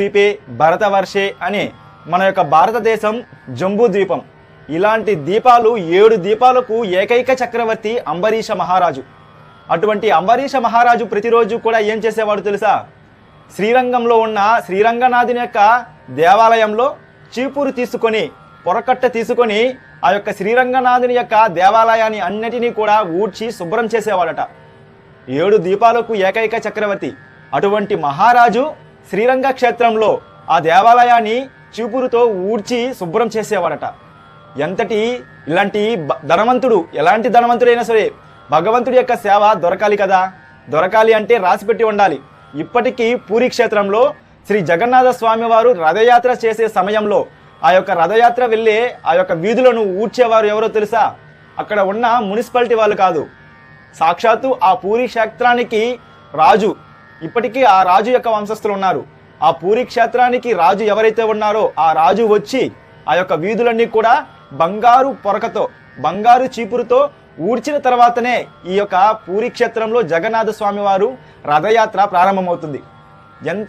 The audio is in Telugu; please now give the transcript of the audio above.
ద్వీపే భరతవర్షే అనే మన యొక్క భారతదేశం జంబూ ద్వీపం. ఇలాంటి దీపాలు ఏడు దీపాలకు ఏకైక చక్రవర్తి అంబరీష మహారాజు. అటువంటి అంబరీష మహారాజు ప్రతిరోజు కూడా ఏం చేసేవాడు తెలుసా? శ్రీరంగంలో ఉన్న శ్రీరంగనాథుని యొక్క దేవాలయంలో చీపురు తీసుకొని పొరకట్ట తీసుకొని ఆ యొక్క శ్రీరంగనాథుని యొక్క దేవాలయాన్ని అన్నిటినీ కూడా ఊడ్చి శుభ్రం చేసేవాడట. ఏడు దీపాలకు ఏకైక చక్రవర్తి. అటువంటి మహారాజు శ్రీరంగ క్షేత్రంలో ఆ దేవాలయాన్ని చూపురుతో ఊడ్చి శుభ్రం చేసేవాడట. ఎంతటి ఇలాంటి బ- ధనవంతుడు ఎలాంటి ధనవంతుడైనా సరే భగవంతుడి యొక్క సేవ దొరకాలి కదా. దొరకాలి అంటే రాసిపెట్టి ఉండాలి. ఇప్పటికీ పూరి క్షేత్రంలో శ్రీ జగన్నాథ స్వామివారు రథయాత్ర చేసే సమయంలో ఆ యొక్క రథయాత్ర వెళ్ళే ఆ యొక్క వీధులను ఊడ్చేవారు ఎవరో తెలుసా? అక్కడ ఉన్న మున్సిపాలిటీ వాళ్ళు కాదు. సాక్షాత్తు ఆ పూరి క్షేత్రానికి రాజు ఇప్పటికీ ఆ రాజు యొక్క వంశస్థులు ఉన్నారు. ఆ పూరి క్షేత్రానికి రాజు ఎవరైతే ఉన్నారో ఆ రాజు వచ్చి ఆ యొక్క వీధులన్నీ కూడా బంగారు పొరకతో బంగారు చీపురుతో ఊడ్చిన తర్వాతనే ఈ యొక్క పూరి క్షేత్రంలో జగన్నాథ స్వామి వారు రథయాత్ర ప్రారంభమవుతుంది. ఎంత